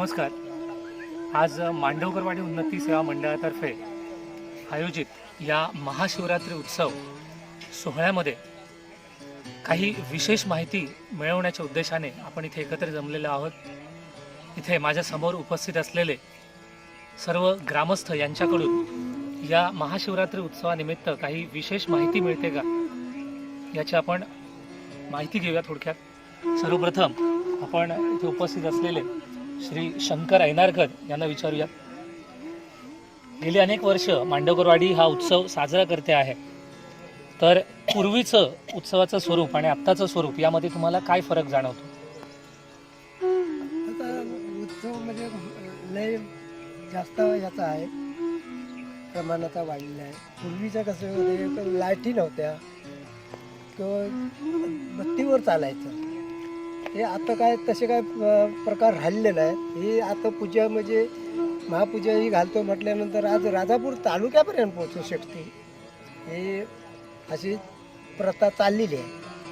नमस्कार. आज मांडवकरवाडी उन्नती सेवा मंडळातर्फे आयोजित या महाशिवरात्री उत्सव सोहळ्यामध्ये काही विशेष माहिती मिळवण्याच्या उद्देशाने आपण इथे एकत्र जमलेलो आहोत. इथे माझ्यासमोर उपस्थित असलेले सर्व ग्रामस्थ यांच्याकडून या महाशिवरात्री उत्सवानिमित्त काही विशेष माहिती मिळते का? याची आपण माहिती घेऊया थोडक्यात. सर्वप्रथम आपण इथे उपस्थित असलेले श्री शंकर ऐनारकर यांना विचारूया. गेली अनेक वर्ष मांडवकरवाडी हा उत्सव साजरा करते आहे. तर पूर्वीचं उत्सवाचं स्वरूप आणि आत्ताचं स्वरूप यामध्ये तुम्हाला काय फरक जाणवतो? आता उत्सव म्हणजे लय जास्त याचा आहे. प्रमाणाचा वाढलेला आहे. पूर्वीचं कसं होते लाईटी नव्हत्या. किंवा बत्तीवर चालायचं. हे आता काय तसे काय प्रकार राहिलेले आहे हे आता पूजा म्हणजे महापूजा ही घालतो म्हटल्यानंतर आज राजापूर तालुक्यापर्यंत पोहोचू शकते. हे अशी प्रथा चाललेली आहे.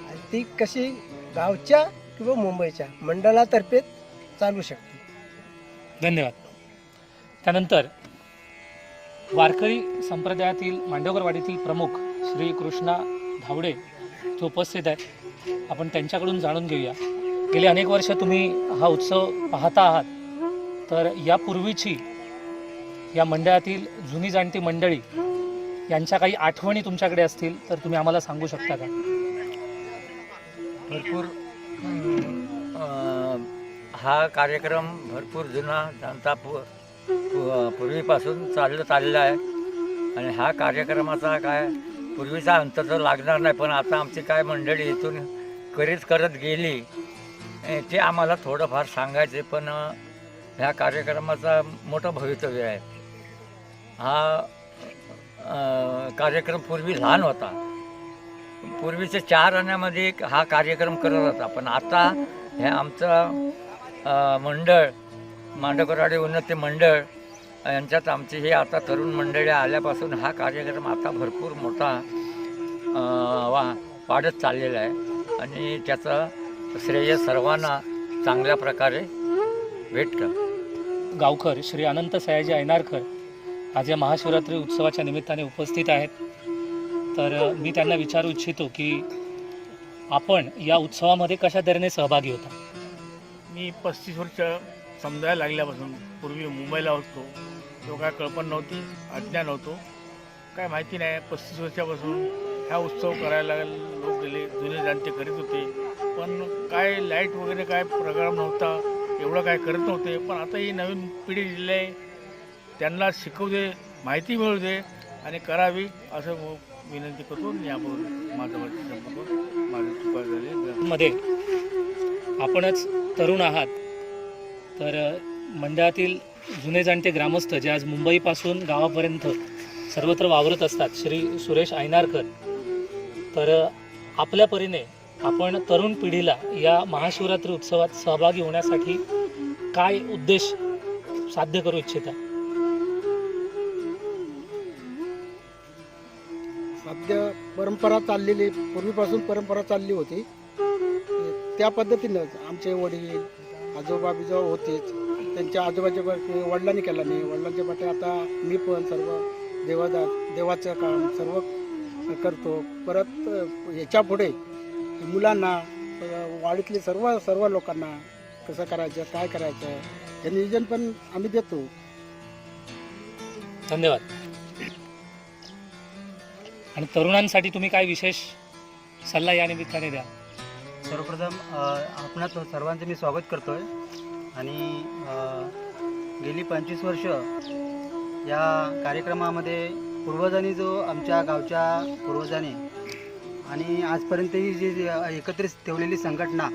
आणि ती कशी गावच्या किंवा मुंबईच्या मंडळातर्फे चालू शकते. धन्यवाद. त्यानंतर वारकरी संप्रदायातील मांडवगरवाडीतील प्रमुख श्री कृष्णा धावडे जो उपस्थित आहेत आपण त्यांच्याकडून जाणून घेऊया. गेली अनेक वर्ष तुम्ही हा उत्सव पाहता आहात. तर यापूर्वीची या मंडळातील जुनी जाणती मंडळी यांच्या काही आठवणी तुमच्याकडे असतील तर तुम्ही आम्हाला सांगू शकता का? भरपूर हा कार्यक्रम भरपूर जुना जाणता पू पूर्वीपासून चाललं चाललेला आहे. आणि हा कार्यक्रमाचा काय पूर्वीचा अंत तर लागणार नाही पण आता आमची काय मंडळी इथून करीत करत गेली ते आम्हाला थोडंफार सांगायचे पण ह्या कार्यक्रमाचा मोठं भवितव्य आहे. हा कार्यक्रम पूर्वी लहान होता. पूर्वीचे चार आण्यामध्ये हा कार्यक्रम करत होता पण आता हे आमचं मंडळ मांडकराडे उन्नती मंडळ यांच्यात आमची हे आता तरुण मंडळी आल्यापासून हा कार्यक्रम आता भरपूर मोठा वा वाढत चाललेला आहे. आणि त्याचं श्रेय सर्वांना चांगल्या प्रकारे भेटतं गावकर श्री अनंत सयाजी ऐनारकर आज या महाशिवरात्री उत्सवाच्या निमित्ताने उपस्थित आहेत. तर मी त्यांना विचारू इच्छितो की आपण या उत्सवामध्ये कशा तऱ्हेने सहभागी होता? मी पस्तीस वर्ष समजायला लागल्यापासून पूर्वी मुंबईला होतो. तेव्हा काय कल्पना नव्हती अज्ञान नव्हतो काय माहिती नाही पस्तीस वर्षापासून हा उत्सव करायला लोक गेले जुने जाणते करीत होते. पण काय लाइट वगैरे काय प्रोग्राम नव्हता एवढं काय करत नव्हते. पण आता ही नवीन पिढी दिली आहे. त्यांना शिकवू दे माहिती मिळू दे आणि करावी असं विनंती करतो. आणि याबरोबर माझं चुका झाली. मध्ये आपणच तरुण आहात. तर मंडळातील जुने जाणते ग्रामस्थ जे आज मुंबईपासून गावापर्यंत सर्वत्र वावरत असतात श्री सुरेश ऐनारकर. तर आपल्या परीने आपण तरुण पिढीला या महाशिवरात्री उत्सवात सहभागी होण्यासाठी काय उद्देश साध्य करू इच्छिता? सध्या परंपरा चाललेली पूर्वीपासून परंपरा चालली होती. त्या पद्धतीनं आमचे वडील आजोबा बिजोबा होतेच त्यांच्या आजोबाच्या पाठी वडिलांनी केला नाही. वडिलांच्या पाठी आता मी पण सर्व देवादा देवाचं काम सर्व करतो. परत याच्यापुढे मुलांना वाडीतले सर्व सर्व लोकांना कसं करायचं काय करायचं हे नियोजन पण आम्ही देतो. धन्यवाद. आणि तरुणांसाठी तुम्ही काय विशेष सल्ला या निमित्ताने द्या? सर्वप्रथम अ, आपणाच सर्वांचं मी स्वागत करतो आहे आणि गेली पंचवीस वर्ष या कार्यक्रमामध्ये पूर्वजांनी जो आमच्या गावच्या पूर्वजांनी आणि आजपर्यंत ही जी जी एकत्रित ठेवलेली संघटना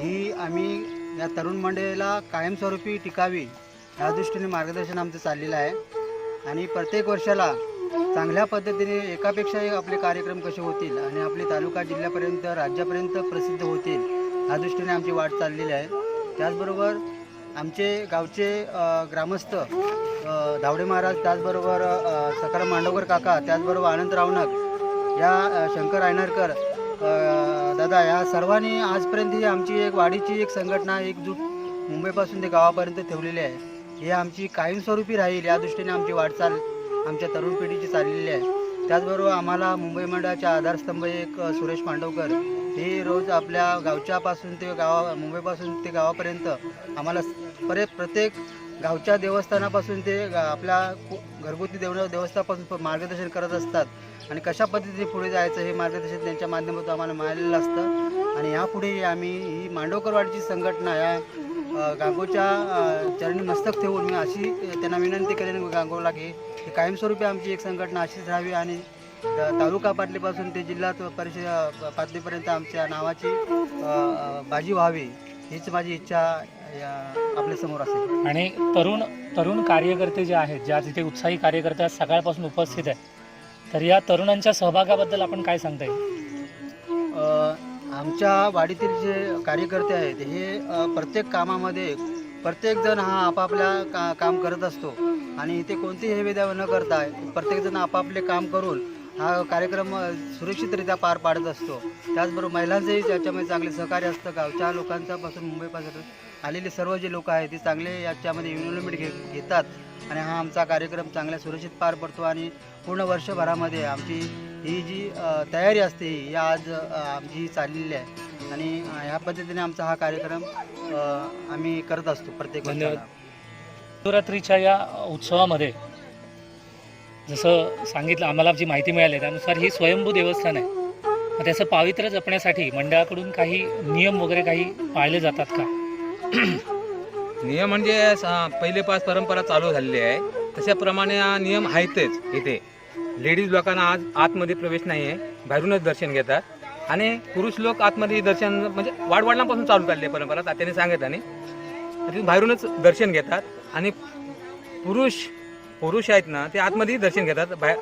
ही आम्ही या तरुण मंडळीला कायमस्वरूपी टिकावी या दृष्टीने मार्गदर्शन आमचं चाललेलं आहे. आणि प्रत्येक वर्षाला चांगल्या पद्धतीने एकापेक्षा एक आपले कार्यक्रम कसे होतील आणि आपले तालुका जिल्ह्यापर्यंत राज्यापर्यंत प्रसिद्ध होतील ह्या दृष्टीने आमची वाट चाललेली आहे. त्याचबरोबर आमचे गावचे ग्रामस्थ धावडे महाराज त्याचबरोबर सकाराम मांडवकर काका त्याचबरोबर आनंद रावणक या शंकर आयनरकर दादा या सर्वांनी आजपर्यंत ही आमची एक वाडीची एक संघटना एकजूट मुंबईपासून ते गावापर्यंत ठेवलेली आहे. हे आमची कायमस्वरूपी राहील या दृष्टीने आमची वाटचाल आमच्या तरुण पिढीची चाललेली आहे. त्याचबरोबर आम्हाला मुंबई मंडळाच्या आधारस्तंभ एक सुरेश पांडवकर हे रोज आपल्या गावच्यापासून ते गावा मुंबईपासून ते गावापर्यंत आम्हाला परे प्रत्येक गावच्या देवस्थानापासून ते आपल्या कु- घरगुती देव देवस्थापासून मार्गदर्शन करत असतात. आणि कशा पद्धतीने पुढे जायचं हे मार्गदर्शन त्यांच्या माध्यमातून आम्हाला मिळालेलं असतं. आणि यापुढे आम्ही ही मांडवकरवाडीची संघटना या गांगोच्या चरणी मस्तक ठेवून मी अशी त्यांना विनंती करेन गांगोला की ही कायमस्वरूपी आमची एक संघटना अशीच राहावी आणि तालुका पातळीपासून ते जिल्हा परिषद पातळीपर्यंत आमच्या नावाची बाजी व्हावी हीच माझी इच्छा या आपल्यासमोर असेल. आणि तरुण तरुण कार्यकर्ते जे आहेत ज्या तिथे उत्साही कार्यकर्ते सकाळपासून उपस्थित आहेत तर या तरुणांच्या सहभागाबद्दल आपण काय सांगता येईल आमच्या वाडीतील जे कार्यकर्ते आहेत हे प्रत्येक कामामध्ये प्रत्येकजण हा आपापल्या का काम करत असतो. आणि इथे कोणतेही हेवेदावे न करता प्रत्येकजण आपापले काम करून हा कार्यक्रम सुरक्षितरित्या पार पाडत असतो. त्याचबरोबर महिलांचंही त्याच्यामध्ये चांगले सहकार्य असतं. गावच्या लोकांच्यापासून मुंबईपासून आलेले सर्व जे लोक आहेत ते चांगले याच्यामध्ये इन्व्हॉल्वमेंट घे घेतात. आणि हा आमचा कार्यक्रम चांगल्या सुरक्षित पार पडतो. आणि पूर्ण वर्षभरामध्ये आमची ही जी तयारी असते ही आज आमची चाललेली आहे. आणि ह्या पद्धतीने आमचा हा कार्यक्रम आम्ही करत असतो प्रत्येक शिवरात्रीच्या या उत्सवामध्ये जसं सांगितलं आम्हाला जी माहिती मिळाली त्यानुसार ही स्वयंभू देवस्थान आहे. मग त्याचं पावित्र्य जपण्यासाठी मंडळाकडून काही नियम वगैरे काही पाळले जातात का? नियम म्हणजे पहिले पाच परंपरा चालू झालेली आहे. तशाप्रमाणे हा नियम आहेतच इथे. लेडीज लोकांना आज आतमध्ये प्रवेश नाही आहे बाहेरूनच दर्शन घेतात. आणि पुरुष लोक आतमध्ये दर्शन म्हणजे वाडवडिलांपासून चालू चालली आहे परंपरा तात्याने सांगत आणि तिथून बाहेरूनच दर्शन घेतात आणि पुरुष पुरुष आहेत ना ते आतमध्येही दर्शन घेतात. बाहेर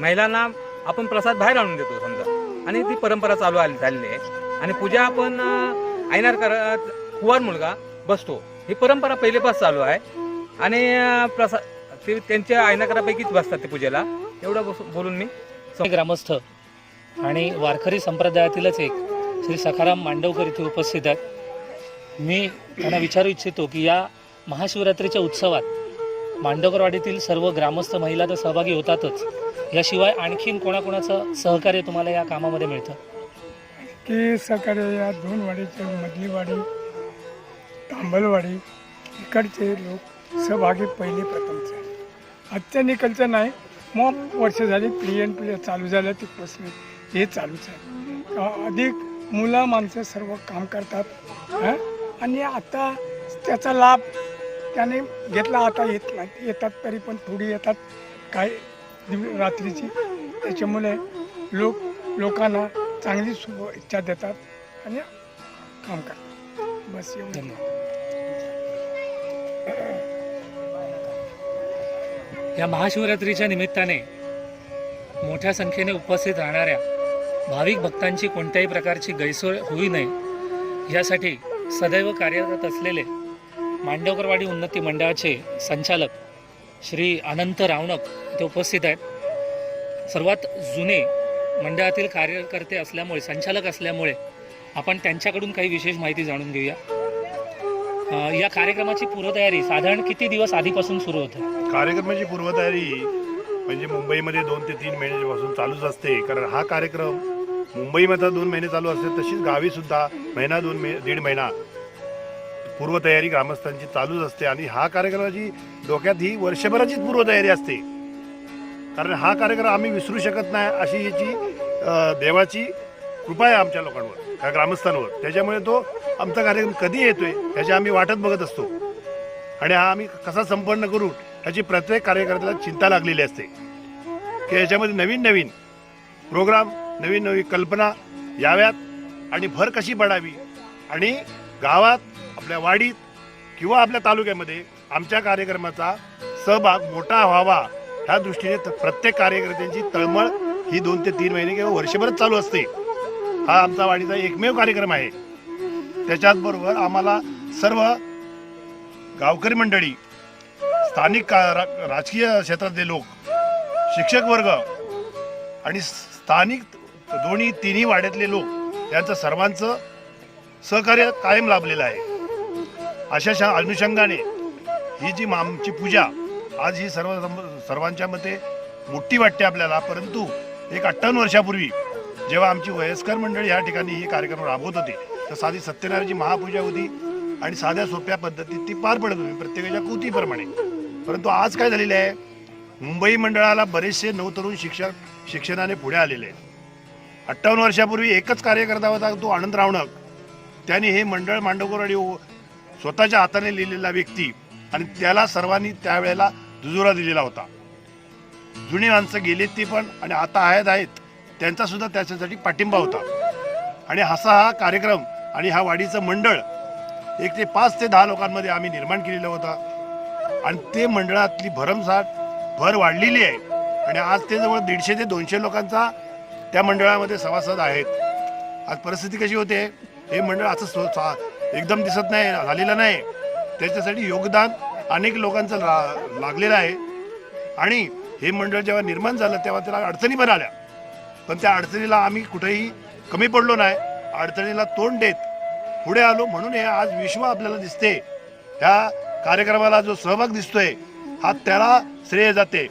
महिलांना आपण प्रसाद बाहेर आणून देतो समजा. आणि ती परंपरा चालू आली झालेली आहे. आणि पूजा आपण ऐनार करत कुवार मुलगा बसतो. ही परंपरा पहिलेपास चालू आहे. आणि प्रसाद प्रसा ते त्यांच्या ऐनाकरापैकीच बसतात ते पूजेला. एवढं बस- बोलून मी ग्रामस्थ आणि वारकरी संप्रदायातीलच एक श्री सखाराम मांडवकर इथे उपस्थित आहेत. मी त्यांना विचारू इच्छितो की या महाशिवरात्रीच्या उत्सवात मांडवकरवाडीतील सर्व ग्रामस्थ महिला तर सहभागी होतातच. याशिवाय आणखीन कोणाकोणाचं सहकार्य तुम्हाला या कामामध्ये मिळतं? की सहकार्य या दोन वाडीचे मधली वाडी तांबलवाडी इकडचे लोक सहभागी पहिले प्रथमचे. आजच्या निकलचं नाही. मग वर्ष झाली पिढी आणि पिढी चालू झालं तिथपासून हे चालूच आहे. अधिक मुलं माणसं सर्व काम करतात हं? आणि आता त्याचा लाभ त्याने घेतला आता येत नाही. येतात तरी पण थोडी येतात. काय रात्रीची. त्याच्यामुळे लोक लोकांना चांगली शुभ इच्छा देतात आणि काम करतात. बस एवढं. धन्यवाद. या महाशिवरात्रीच्या निमित्ताने मोठ्या संख्येने उपस्थित राहणाऱ्या भाविक भक्तांची कोणत्याही प्रकारची गैरसोय होऊ नये यासाठी सदैव कार्यरत असलेले मांडवकरवाडी उन्नती मंडळाचे संचालक श्री अनंत रावणक इथे उपस्थित आहेत. सर्वात जुने मंडळातील कार्यकर्ते असल्यामुळे संचालक असल्यामुळे आपण त्यांच्याकडून काही विशेष माहिती जाणून घेऊया. या कार्यक्रमाची पूर्वतयारी साधारण किती दिवस आधीपासून सुरू होते? कार्यक्रमाची पूर्वतयारी म्हणजे मुंबईमध्ये दोन ते तीन महिन्यापासून चालूच असते. कारण हा कार्यक्रम मुंबईमध्ये दोन महिने चालू असते तशीच गावी सुद्धा महिना दोन महिने दीड महिना पूर्वतयारी ग्रामस्थांची चालूच असते. आणि हा कार्यक्रमाची डोक्यात ही वर्षभराचीच पूर्वतयारी असते. कारण हा कार्यक्रम आम्ही विसरू शकत नाही अशी याची देवाची कृपा आहे आमच्या लोकांवर. ह्या ग्रामस्थांवर. त्याच्यामुळे तो आमचा कार्यक्रम कधी येतोय ह्याची आम्ही वाटत बघत असतो. आणि हा आम्ही कसा संपन्न करू ह्याची प्रत्येक कार्यकर्त्याला चिंता लागलेली असते. की याच्यामध्ये नवीन नवीन प्रोग्राम नवीन नवीन कल्पना याव्यात आणि भर कशी पडावी. आणि गावात आपल्या वाडीत किंवा आपल्या तालुक्यामध्ये आमच्या कार्यक्रमाचा सहभाग मोठा व्हावा ह्या दृष्टीने प्रत्येक कार्यकर्त्यांची तळमळ ही दोन ते तीन महिने किंवा वर्षभरच चालू असते. हा आमचा वाडीचा एकमेव कार्यक्रम आहे. त्याच्याच बरोबर आम्हाला सर्व गावकरी मंडळी स्थानिक का रा- राजकीय क्षेत्रातले लोक शिक्षक वर्ग आणि स्थानिक दोन्ही तिन्ही वाड्यातले लोक यांचं सर्वांचं सहकार्य कायम लाभलेलं आहे. अशा शा अनुषंगाने ही जी मा- आमची पूजा आज ही सर्व सर्वांच्या मते मोठी वाटते आपल्याला परंतु एक अठ्ठावन्न वर्षापूर्वी जेव्हा आमची वयस्कर मंडळी ह्या ठिकाणी हे कार्यक्रम राबवत होते तर साधी सत्यनारायणची महापूजा होती आणि साध्या सोप्या पद्धतीत ती पार पडत होती प्रत्येकाच्या कृतीप्रमाणे. परंतु आज काय झालेलं आहे? मुंबई मंडळाला बरेचसे नवतरुण शिक्षक शिक्षणाने पुढे आलेले आहेत. अठ्ठावन्न वर्षापूर्वी एकच कार्यकर्ता होता तो आनंद रावणक. त्याने हे मंडळ मांडवकर आणि स्वतःच्या हाताने लिहिलेला व्यक्ती आणि त्याला सर्वांनी त्यावेळेला दुजोरा दिलेला होता. जुनी माणसं गेलीत ती पण आणि आता आहेत आहेत. त्यांचासुद्धा त्याच्यासाठी पाठिंबा होता. आणि असा हा कार्यक्रम आणि हा वाडीचं मंडळ एक ते पाच ते दहा लोकांमध्ये आम्ही निर्माण केलेलं होतं. आणि ते मंडळातली भरमसाठ भर वाढलेली आहे. आणि आज ते जवळ दीडशे ते दोनशे लोकांचा त्या मंडळामध्ये सभासद आहेत. आज परिस्थिती कशी होते? हे मंडळ असं एकदम दिसत नाही झालेलं नाही. त्याच्यासाठी योगदान अनेक लोकांचं ला लागलेलं आहे. आणि हे मंडळ जेव्हा निर्माण झालं तेव्हा त्याला अडचणी पण आल्या. पण त्या अडचणीला आम्ही कुठेही कमी पडलो नाही. अडचणीला तोंड देत पुढे आलो म्हणून हे आज विश्व आपल्याला दिसते. ह्या कार्यक्रमाला जो सहभाग दिसतोय हा त्याला श्रेय जाते.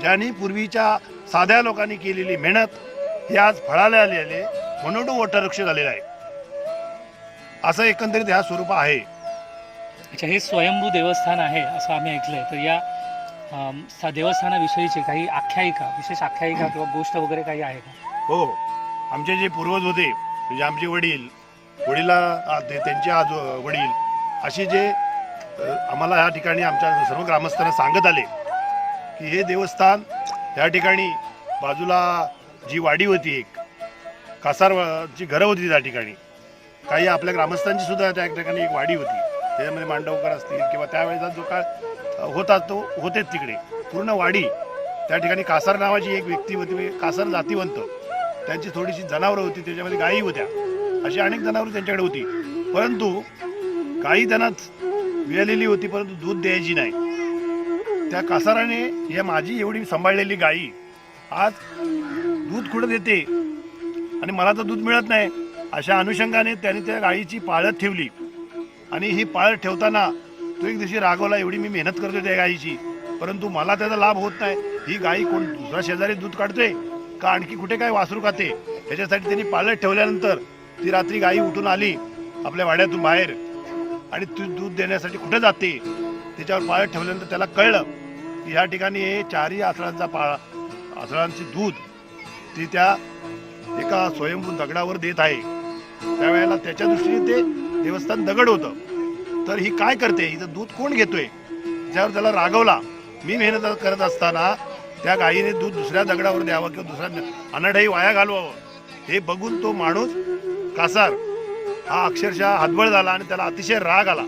ज्यांनी पूर्वीच्या साध्या लोकांनी केलेली मेहनत ही आज फळाला आलेले म्हणून वटवृक्ष झालेला आहे. असं एकंदरीत ह्या स्वरूप आहे. अच्छा हे स्वयंभू देवस्थान आहे असं आम्ही ऐकलंय. तर या देवस्थानाविषयीची काही आख्यायिका विशेष आख्यायिका किंवा गोष्ट वगैरे काही आहे का? हो आमचे जे पूर्वज होते म्हणजे आमचे वडील वडिला आ, ते- त्यांचे आज वडील असे जे अ, आम्हाला या ठिकाणी आमच्या सर्व ग्रामस्थांना सांगत आले की हे देवस्थान या ठिकाणी बाजूला जी वाडी होती एक कासारची घरं होती त्या ठिकाणी काही आपल्या ग्रामस्थांची सुद्धा त्या ठिकाणी एक वाडी होती. त्याच्यामध्ये मांडवकर असतील किंवा त्यावेळेचा जो काळ होता तो होतेच तिकडे. पूर्ण वाडी त्या ठिकाणी कासार नावाची एक व्यक्ती होती म्हणजे कासार जातीवंत. त्यांची थोडीशी जनावरं होती त्याच्यामध्ये गायी होत्या. अशी अनेक जनावरं त्यांच्याकडे होती. परंतु गायी त्यांना विळलेली होती परंतु दूध द्यायची नाही. त्या कासाराने या माझी एवढी सांभाळलेली गायी आज दूध कुठं देते? आणि मला तर दूध मिळत नाही. अशा अनुषंगाने त्याने त्या गायीची पाळत ठेवली. आणि ही पाळत ठेवताना तो एक दिवशी रागवला एवढी मी मेहनत करतोय त्या गायीची परंतु मला त्याचा लाभ होत नाही. ही गायी कोण दुसरा शेजारी दूध काढतोय? का आणखी कुठे काय वासरू खाते? त्याच्यासाठी त्यांनी पाळत ठेवल्यानंतर ती रात्री गायी उठून आली आपल्या वाड्यातून बाहेर. आणि ती दूध देण्यासाठी कुठे जाते? त्याच्यावर पाळत ठेवल्यानंतर त्याला कळलं की ह्या ठिकाणी हे चारही आसळांचा पाळा आसळांचे दूध ती त्या एका स्वयंभू दगडावर देत आहे. त्यावेळेला त्याच्या दृष्टीने ते देवस्थान दगड होतं. तर ही काय करते? हिचं दूध कोण घेतोय? ज्यावर त्याला रागवला मी मेहनत करत असताना त्या गायीने दूध दुसऱ्या दगडावर द्यावं किंवा दुसऱ्या अनाढाई वाया घालवावं. हे बघून तो माणूस कासार हा अक्षरशः हातबळ झाला आणि त्याला अतिशय राग आला.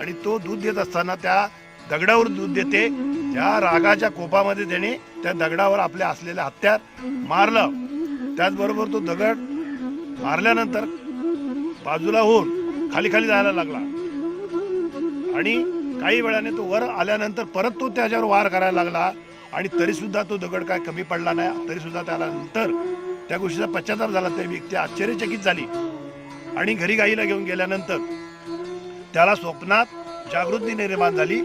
आणि तो दूध देत असताना त्या दगडावर दूध देते त्या रागाच्या कोपामध्ये त्याने त्या दगडावर आपल्या असलेल्या हत्यार मारलं. त्याचबरोबर तो दगड मारल्यानंतर बाजूला होऊन खाली खाली जायला लागला. आणि काही वेळाने तो वर आल्यानंतर परत तो त्याच्यावर वार करायला लागला. आणि तरी सुद्धा तो दगड काय कमी पडला नाही. तरी सुद्धा त्याला नंतर त्या गोष्टीचा पश्चाताप झाला. त्या व्यक्ती आश्चर्यचकित झाली. आणि घरी गाईला घेऊन गेल्यानंतर त्याला स्वप्नात जागृती निर्माण झाली.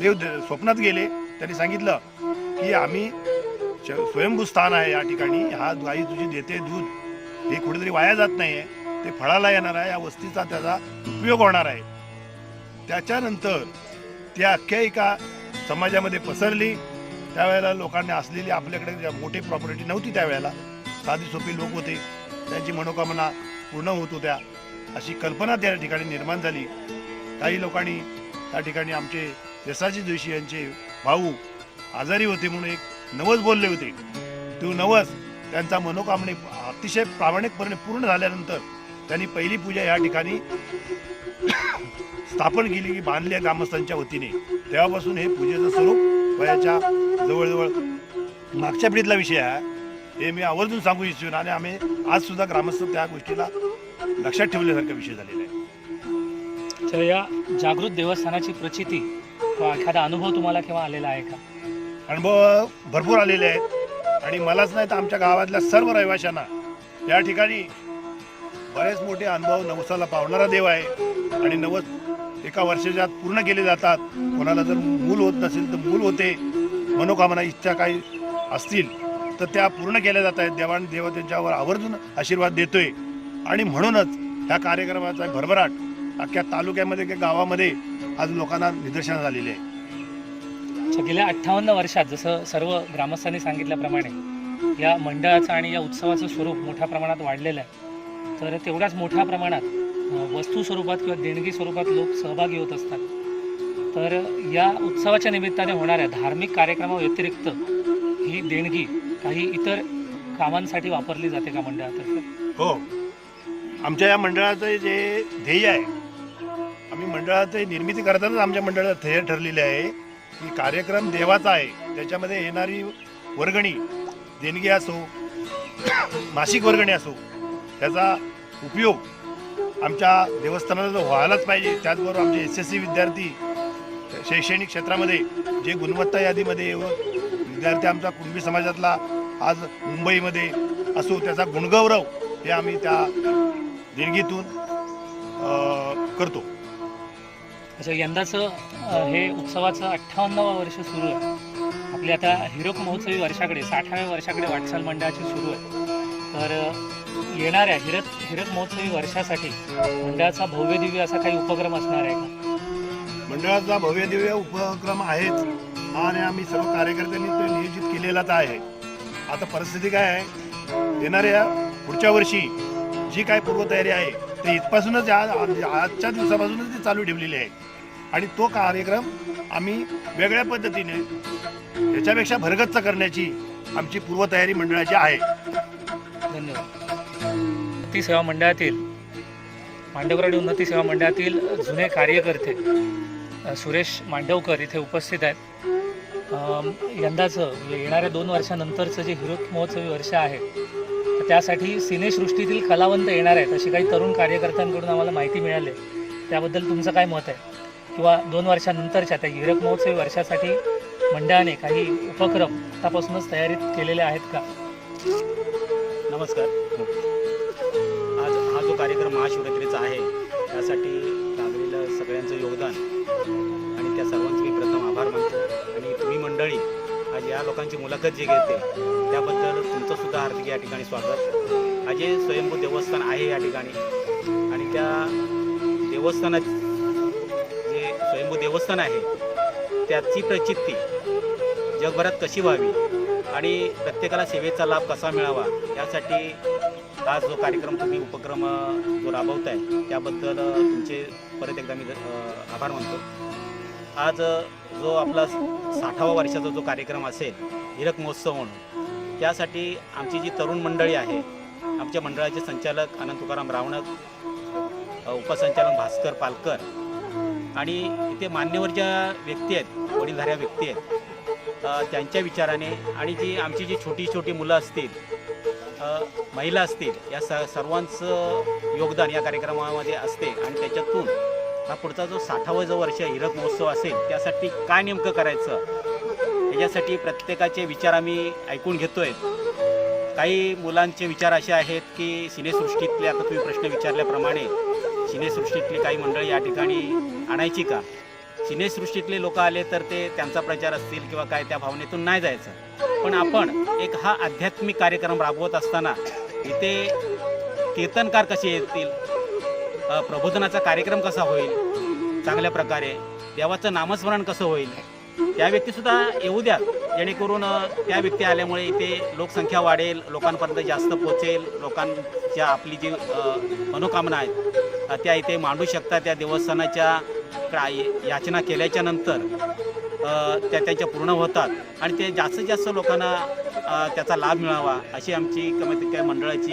देव स्वप्नात गेले. त्यांनी सांगितलं की आम्ही श- स्वयंभू स्थान आहे या ठिकाणी. हा गाई तुझी देते दूध. हे कुठेतरी वाया जात नाही आहे ते फळाला येणार आहे. या वस्तीचा त्याचा उपयोग होणार आहे. त्याच्यानंतर ती आख्यायिका समाजामध्ये पसरली. त्यावेळेला लोकांनी असलेली आपल्याकडे ज्या मोठी प्रॉपर्टी नव्हती त्यावेळेला साधी सोपी लोक होते. त्यांची मनोकामना पूर्ण होत होत्या. अशी कल्पना त्या ठिकाणी निर्माण झाली. काही लोकांनी त्या ठिकाणी आमचे यशाजी जोशी यांचे भाऊ आजारी होते म्हणून एक नवस बोलले होते. तो नवस त्यांचा मनोकामने अतिशय प्रामाणिकपणे पूर्ण झाल्यानंतर त्यांनी पहिली पूजा या ठिकाणी स्थापन केली की बांधली आहे ग्रामस्थांच्या वतीने. तेव्हापासून हे पूजेचं स्वरूप वयाच्या जवळजवळ मागच्या पिढीतला विषय आहे. हे मी आवर्जून सांगू इच्छितो आणि आम्ही आज सुद्धा ग्रामस्थ त्या गोष्टीला लक्षात ठेवल्यासारखा विषय झालेला आहे. तर या जागृत देवस्थानाची प्रचिती किंवा एखादा अनुभव तुम्हाला केव्हा आलेला आहे का? अनुभव भरपूर आलेले आहेत. आणि मलाच नाही तर आमच्या गावातल्या सर्व रहिवाशांना या ठिकाणी बरेच मोठे अनुभव नवसाला पावणारा देव आहे. आणि नवस एका वर्षाच्या आत पूर्ण केले जातात. कोणाला जर मूल होत नसेल तर मूल होते. मनोकामना इच्छा काही असतील तर त्या पूर्ण केल्या जात आहेत. देवान देव त्यांच्यावर आवर्जून आशीर्वाद देतोय. आणि म्हणूनच ह्या कार्यक्रमाचा भरभराट अख्ख्या तालुक्यामध्ये किंवा गावामध्ये आज लोकांना निदर्शन झालेले आहे. गेल्या अठ्ठावन्न वर्षात जसं सर्व ग्रामस्थांनी सांगितल्याप्रमाणे या मंडळाचं आणि या उत्सवाचं स्वरूप मोठ्या प्रमाणात वाढलेलं आहे. तर तेवढ्याच मोठ्या प्रमाणात वस्तू स्वरूपात किंवा देणगी स्वरूपात लोक सहभागी होत असतात. तर या उत्सवाच्या निमित्ताने होणाऱ्या धार्मिक कार्यक्रमाव्यतिरिक्त ही देणगी काही इतर कामांसाठी वापरली जाते का मंडळातर्फे? हो. आमच्या या मंडळाचं जे ध्येय आहे आम्ही मंडळाचं निर्मिती करतानाच आमच्या मंडळाचं ध्येय ठरलेले आहे की कार्यक्रम देवाचा आहे त्याच्यामध्ये येणारी वर्गणी देणगी असो मासिक वर्गणी असो त्याचा उपयोग आमच्या देवस्थानाला व्हायलाच पाहिजे. त्याचबरोबर आमचे एस एस सी विद्यार्थी शैक्षणिक क्षेत्रामध्ये जे गुणवत्ता यादीमध्ये व विद्यार्थी आमचा कुणबी समाजातला आज मुंबईमध्ये असो त्याचा गुणगौरव हे आम्ही त्या देणगीतून करतो. अच्छा यंदाचं हे उत्सवाचं अठ्ठावन्नावं वर्ष सुरू आहे. आपल्या आता हिरक महोत्सवी वर्षाकडे साठाव्या वर्षाकडे वाटचाल मंडळाची सुरू आहे. तर येणाऱ्या हिरक हिरक महोत्सवी वर्षासाठी मंडळाचा भव्य दिव्य असा काही उपक्रम असणार आहे का? मंडळाचा भव्य दिव्य उपक्रम आहेच आणि आम्ही सर्व कार्यकर्त्यांनी तो नियोजित केलेलाच आहे. आता परिस्थिती काय आहे? येणाऱ्या पुढच्या वर्षी जी काय पूर्वतयारी आहे ते इथपासूनच आज आजच्या दिवसापासूनच ती चालू ठेवलेली आहे. आणि तो कार्यक्रम आम्ही वेगळ्या पद्धतीने याच्यापेक्षा भरगच्च करण्याची आमची पूर्वतयारी मंडळाची आहे. धन्यवाद. उन्नती सेवा मंडळातील मांडवराडी उन्नती सेवा मंडळातील जुने कार्यकर्ते सुरेश मांडवकर इथे उपस्थित आहेत. यंदाचं म्हणजे येणाऱ्या दोन वर्षानंतरचं जे हिरोत महोत्सवी वर्ष आहे तर त्यासाठी सिनेसृष्टीतील कलावंत येणार आहेत अशी काही तरुण कार्यकर्त्यांकडून आम्हाला माहिती मिळाली आहे. त्याबद्दल तुमचं काय मत आहे? किंवा दोन वर्षानंतरच्या त्या हिरक महोत्सवी वर्षासाठी मंडळाने काही उपक्रम आतापासूनच तयारीत केलेले आहेत का? नमस्कार. महाशिवरात्रीचा आहे. त्यासाठी लागलेलं सगळ्यांचं योगदान. आणि त्या सर्वांचे मी प्रथम आभार मानतो. आणि तुम्ही मंडळी आज या लोकांची मुलाखत जी घेते त्याबद्दल तुमचं सुद्धा हार्दिक या ठिकाणी स्वागत. आज हे स्वयंभू देवस्थान आहे या ठिकाणी. आणि त्या देवस्थानात जे स्वयंभू देवस्थान आहे त्याची प्रचिती जगभरात कशी व्हावी? आणि प्रत्येकाला सेवेचा लाभ कसा मिळावा? यासाठी हा जो कार्यक्रम तुम्ही उपक्रम जो जो राबवताय त्याबद्दल तुमचे परत एकदा मी आभार मानतो. आज जो आपला साठावा वर्षाचा जो कार्यक्रम असेल हिरक महोत्सव म्हणून त्यासाठी आमची जी तरुण मंडळी आहे आमच्या मंडळाचे संचालक अनंत तुकाराम रावणक उपसंचालक भास्कर पालकर आणि इथे मान्यवर ज्या व्यक्ती आहेत वडीलधाऱ्या व्यक्ती आहेत त्यांच्या विचाराने आणि जी आमची जी छोटी छोटी मुलं असतील महिला असतील या स सर्वांचं योगदान या कार्यक्रमामध्ये असते. आणि त्याच्यातून हा पुढचा जो साठावं जो वर्ष हिरक महोत्सव असेल त्यासाठी काय नेमकं करायचं? याच्यासाठी प्रत्येकाचे विचार आम्ही ऐकून घेतोय. काही मुलांचे विचार असे आहेत की सिनेसृष्टीतले आता तुम्ही प्रश्न विचारल्याप्रमाणे सिनेसृष्टीतली काही मंडळी या ठिकाणी आणायची का? सिनेसृष्टीतले लोक आले तर ते त्यांचा प्रचार असतील किंवा काय त्या भावनेतून नाही जायचं. पण आपण एक हा आध्यात्मिक कार्यक्रम राबवत असताना इथे कीर्तनकार कसे येतील? प्रबोधनाचा कार्यक्रम कसा होईल? चांगल्या प्रकारे. देवाचं नामस्मरण कसं होईल? त्या व्यक्तीसुद्धा येऊ द्या. जेणेकरून त्या व्यक्ती आल्यामुळे इथे लोकसंख्या वाढेल लोकांपर्यंत जास्त पोचेल लोकांच्या आपली जी मनोकामना आहेत त्या इथे मांडू शकतात त्या देवस्थानाच्या क्रा- याचना केल्याच्यानंतर त्या त्यांच्या पूर्ण होतात. आणि ते जास्तीत जास्त लोकांना त्याचा लाभ मिळावा अशी आमची कमीत त्या मंडळाची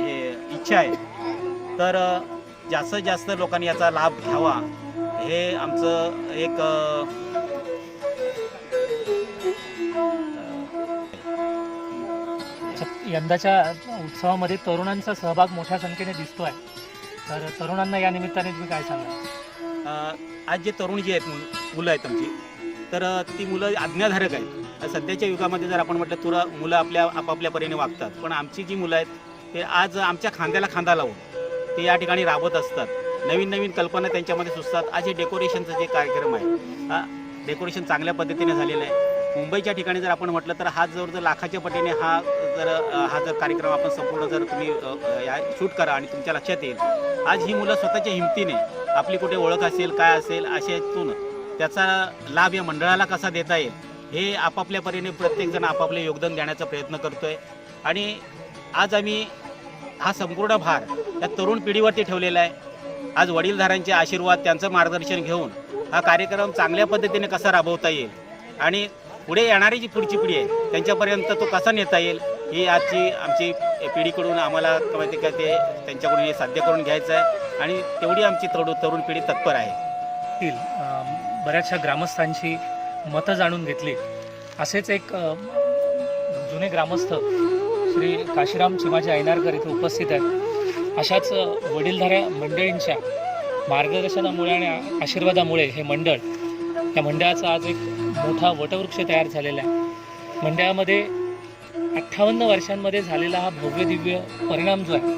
हे इच्छा आहे. तर जास्तीत जास्त लोकांनी याचा लाभ घ्यावा हे आमचं एक यंदाच्या उत्सवामध्ये तरुणांचा सहभाग मोठ्या संख्येने दिसतो आहे तर तरुणांना या निमित्ताने तुम्ही काय सांगा आज जे तरुण जे आहेत मुलं आहेत आमची तर ती मुलं आज्ञाधारक आहेत. सध्याच्या युगामध्ये जर आपण म्हटलं तुला मुलं आपल्या आपापल्या परीने वागतात. पण आमची जी मुलं आहेत ते आज आमच्या खांद्याला खांदा लावून ते या ठिकाणी राबत असतात. नवीन नवीन कल्पना त्यांच्यामध्ये सुचतात. आज हे डेकोरेशनचं जे कार्यक्रम आहे हा डेकोरेशन चांगल्या पद्धतीने झालेलं आहे. मुंबईच्या ठिकाणी जर आपण म्हटलं तर हा जर जर लाखाच्या पटीने हा जर हा जर कार्यक्रम आपण संपूर्ण जर तुम्ही या शूट करा आणि तुमच्या लक्षात येईल आज ही मुलं स्वतःच्या हिमतीने आपली कुठे ओळख असेल काय असेल अशातून त्याचा लाभ या मंडळाला कसा देता येईल हे आपापल्या परीने प्रत्येकजण आपापले योगदान देण्याचा प्रयत्न करतोय. आणि आज आम्ही हा संपूर्ण भार या तरुण पिढीवरती ठेवलेला आहे. आज वडीलधाऱ्यांचे आशीर्वाद त्यांचं मार्गदर्शन घेऊन हा कार्यक्रम चांगल्या पद्धतीने कसा राबवता येईल आणि पुढे येणारी जी पुढची पिढी आहे त्यांच्यापर्यंत तो कसा नेता येईल ही आजची आमची पिढीकडून आम्हाला माहिती का ते त्यांच्याकडून हे साध्य करून घ्यायचं आहे आणि तेवढी आमची तरुण तरुण पिढी तत्पर आहे. बऱ्याचशा ग्रामस्थांची मतं जाणून घेतली. असेच एक जुने ग्रामस्थ श्री काशीराम चिमाजी ऐनारकर इथे उपस्थित आहेत. अशाच वडीलधाऱ्या मंडळींच्या मार्गदर्शनामुळे आणि आशीर्वादामुळे हे मंडळ या मंडळाचा आज एक मोठा वटवृक्ष तयार झालेला आहे. मंडळामध्ये अठ्ठावन्न वर्षांमध्ये झालेला हा भव्य दिव्य परिणाम जो आहे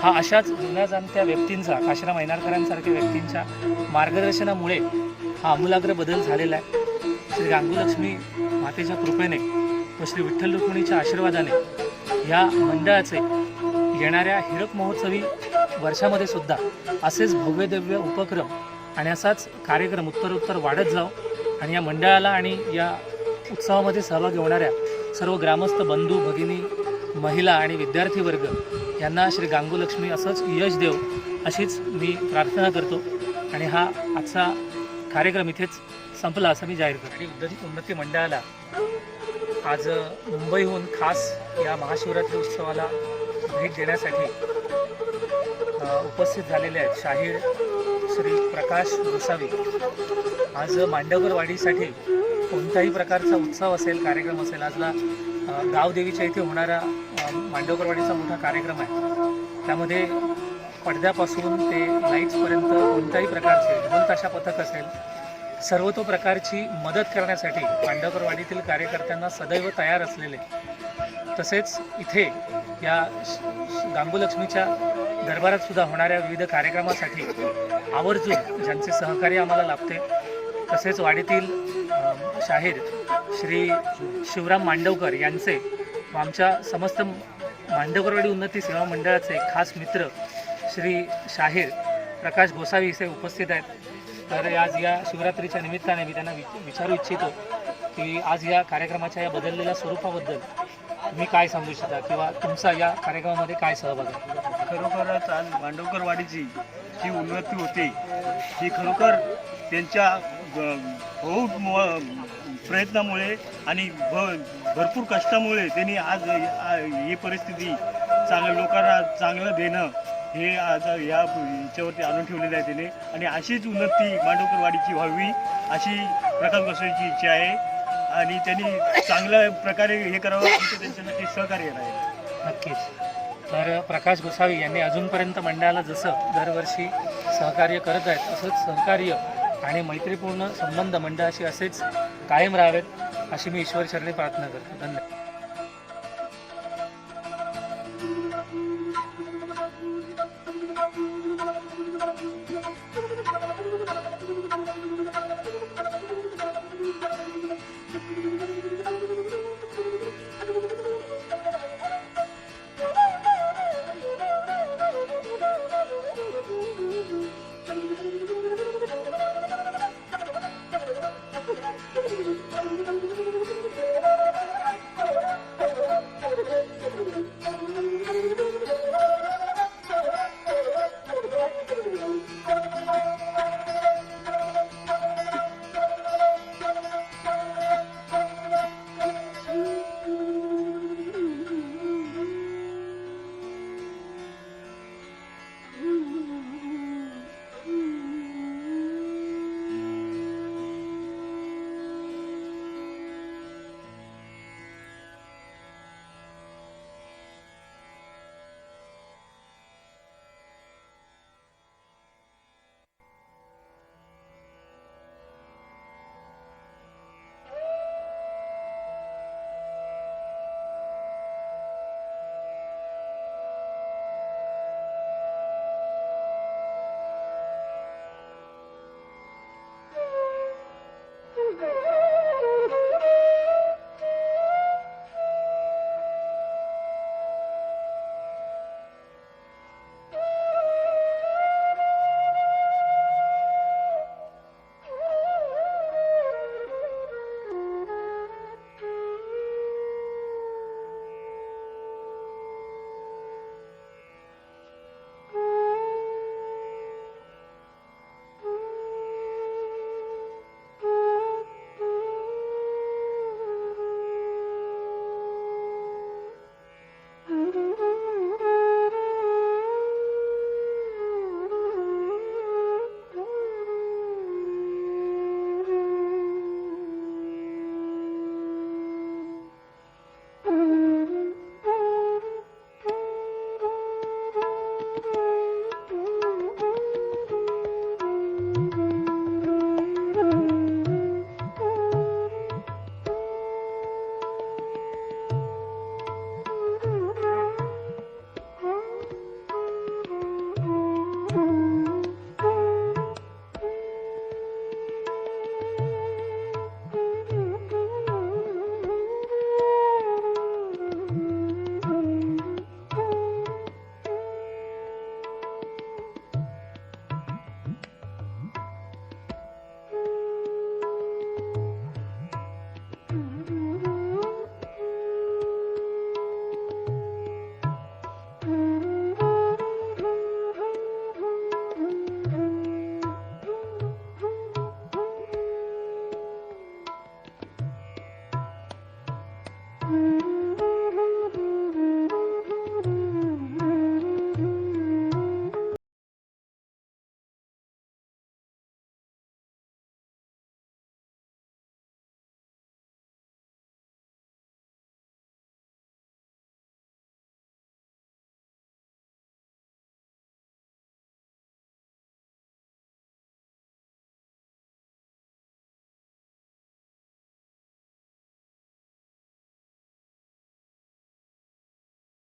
हा अशाच जुन्या जाणत्या व्यक्तींचा काशीराम मैनारकरांसारख्या व्यक्तींच्या मार्गदर्शनामुळे हा आमूलाग्र बदल झालेला आहे. श्री गांगुलक्ष्मी मातेच्या कृपेने व श्री विठ्ठल रुक्मिणीच्या आशीर्वादाने ह्या मंडळाचे येणाऱ्या हिरक महोत्सवी वर्षामध्ये सुद्धा असेच भव्य दिव्य उपक्रम आणि असाच कार्यक्रम उत्तरोत्तर वाढत जाव आणि या मंडळाला आणि या उत्सवामध्ये सहभागी होणाऱ्या सर्व ग्रामस्थ बंधू भगिनी महिला आणि विद्यार्थी वर्ग यांना श्री गांगुलक्ष्मी असंच यश देव अशीच मी प्रार्थना करतो. आणि हा आजचा कार्यक्रम इथेच संपला असं मी जाहीर करतो. आणि उद्योजिक उन्नती मंडळाला आज मुंबईहून खास या महाशिवरात्री उत्सवाला भेट देण्यासाठी उपस्थित झालेले आहेत शाहीर श्री प्रकाश गोसावी आज मांडवकर कोणताही प्रकारचा उत्सव असेल कार्यक्रम असेल आजला गावदेवीच्या इथे होणारा मांडवकरवाडीचा मोठा कार्यक्रम आहे. त्यामध्ये पडद्यापासून ते लाईट्सपर्यंत कोणत्याही प्रकारचे ढोल ताशा पथक असेल सर्वतो प्रकारची मदत करण्यासाठी मांडवकरवाडीतील कार्यकर्त्यांना सदैव तयार असलेले. तसेच इथे या श- दरबारात सुद्धा होणाऱ्या विविध कार्यक्रमासाठी आवर्जून ज्यांचे सहकार्य आम्हाला लाभते तसेच वाडीतील शाहीर श्री शिवराम मांडवकर यांचे व आमच्या समस्त मांडवकरवाडी उन्नती सेवा मंडळाचे खास मित्र श्री शाहीर प्रकाश गोसावी इथे उपस्थित आहेत. तर आज या शिवरात्रीच्या निमित्ताने मी त्यांना विचारू इच्छितो की आज या कार्यक्रमाच्या या बदललेल्या स्वरूपाबद्दल तुम्ही काय सांगू इच्छिता किंवा तुमचा या कार्यक्रमामध्ये काय सहभाग आहे? खरोखरच आज मांडवकरवाडीची जी उन्नती होते ही खरोखर त्यांच्या ब- बहुत प्रयत्नामुळे आणि भ भरपूर कष्टामुळे त्यांनी आज ही परिस्थिती चांगल्या लोकांना चांगलं देणं हे आज या याच्यावरती आणून ठेवलेलं आहे त्याने. आणि अशीच उन्नती मांडवकरवाडीची व्हावी अशी प्रकाश गोसावीची इच्छा आहे. आणि त्यांनी चांगल्या प्रकारे हे करावं आमचं त्यांच्यासाठी सहकार्य राहील नक्कीच. तर प्रकाश गोसावी यांनी अजूनपर्यंत मंडळाला जसं दरवर्षी सहकार्य करत आहेत तसंच सहकार्य आणि मैत्रीपूर्ण संबंध मंडळाशी असेच कायम राहावेत अशी मी ईश्वर चरणी प्रार्थना करतो. धन्यवाद.